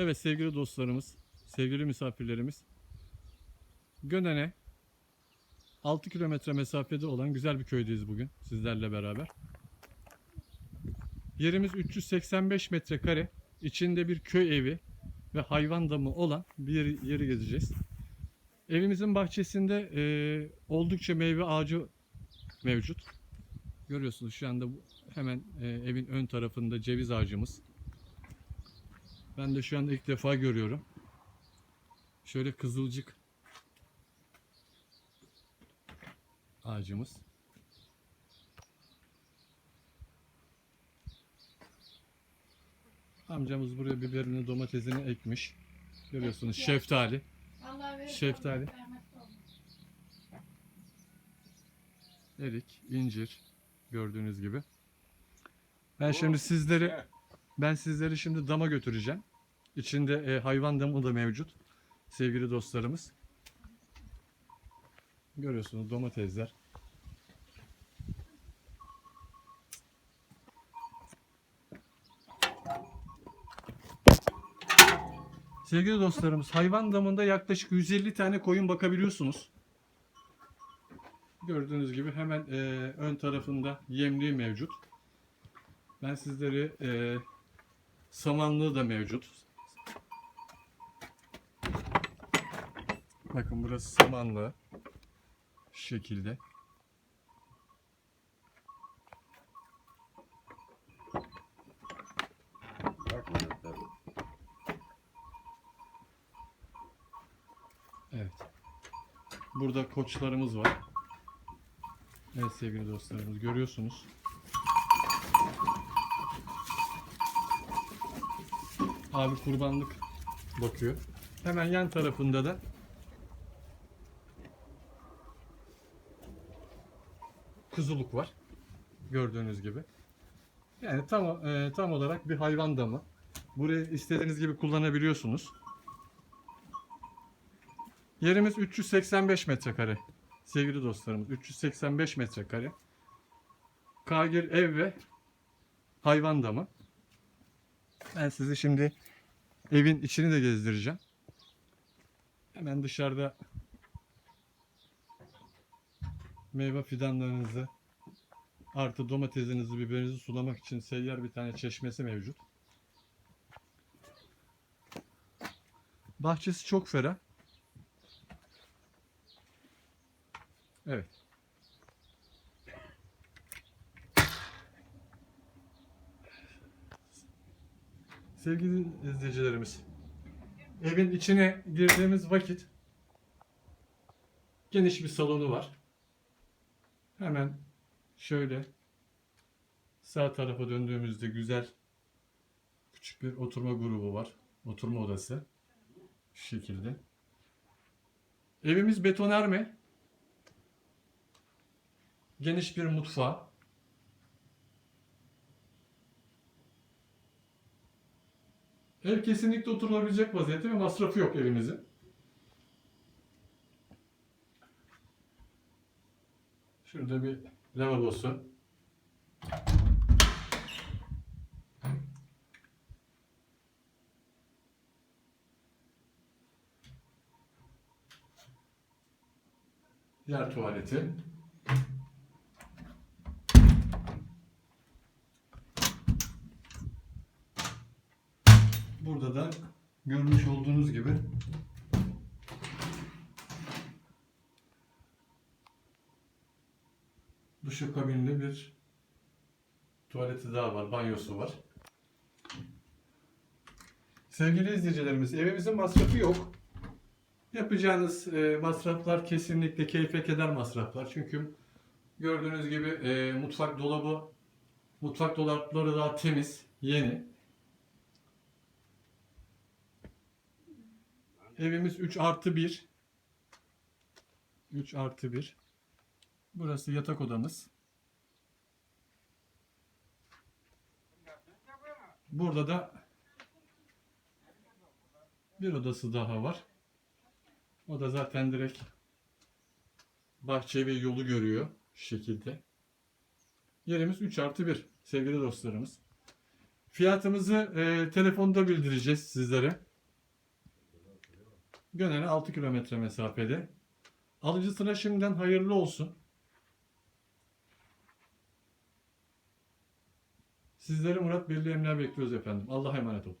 Evet sevgili dostlarımız, sevgili misafirlerimiz. Gönen'e 6 kilometre mesafede olan güzel bir köydeyiz bugün sizlerle beraber. Yerimiz 385 metrekare. İçinde bir köy evi ve hayvan damı olan bir yeri gezeceğiz. Evimizin bahçesinde e, oldukça meyve ağacı mevcut. Görüyorsunuz şu anda hemen e, evin ön tarafında ceviz ağacımız. Ben de şu anda ilk defa görüyorum. Şöyle kızılcık ağacımız. Amcamız buraya biberini, domatesini ekmiş. Görüyorsunuz şeftali. Allah verir Şeftali. erik, incir gördüğünüz gibi. Ben şimdi sizleri ben sizleri şimdi dama götüreceğim. İçinde e, hayvan damı da mevcut. Sevgili dostlarımız. Görüyorsunuz domatesler. Sevgili dostlarımız, hayvan damında yaklaşık 150 tane koyun bakabiliyorsunuz. Gördüğünüz gibi hemen e, ön tarafında yemliği mevcut. Ben sizleri e, samanlığı da mevcut. Bakın burası samanlığı. Şu şekilde. Evet. Burada koçlarımız var. Evet sevgili dostlarımız görüyorsunuz. Abi kurbanlık bakıyor. Hemen yan tarafında da kuzuluk var. Gördüğünüz gibi. Yani tam e, tam olarak bir hayvan damı. Burayı istediğiniz gibi kullanabiliyorsunuz. Yerimiz 385 metrekare. Sevgili dostlarımız 385 metrekare. Kagir ev ve hayvan damı. Ben sizi şimdi evin içini de gezdireceğim. Hemen dışarıda meyve fidanlarınızı artı domatesinizi, biberinizi sulamak için seyyar bir tane çeşmesi mevcut. Bahçesi çok ferah. Evet. Sevgili izleyicilerimiz, evin içine girdiğimiz vakit geniş bir salonu var. Hemen şöyle sağ tarafa döndüğümüzde güzel küçük bir oturma grubu var. Oturma odası. Şu şekilde. Evimiz betonarme. Geniş bir mutfağı. Ev kesinlikle oturulabilecek vaziyette ve masrafı yok evimizin. Şurada bir lavabosu. Yer tuvaleti. Burada da görmüş olduğunuz gibi duşakabinli bir tuvaleti daha var, banyosu var. Sevgili izleyicilerimiz, evimizin masrafı yok. Yapacağınız e, masraflar kesinlikle keyfe keder masraflar. Çünkü gördüğünüz gibi e, mutfak dolabı, mutfak dolapları daha temiz, yeni. Evimiz 3 artı 1. 3 artı 1. Burası yatak odamız. Burada da bir odası daha var. O da zaten direkt bahçe ve yolu görüyor şu şekilde. Yerimiz 3 artı 1 sevgili dostlarımız. Fiyatımızı e, telefonda bildireceğiz sizlere. Gönen'e 6 kilometre mesafede. Alıcısına şimdiden hayırlı olsun. Sizleri Murat Belli Emlak bekliyoruz efendim. Allah'a emanet olun.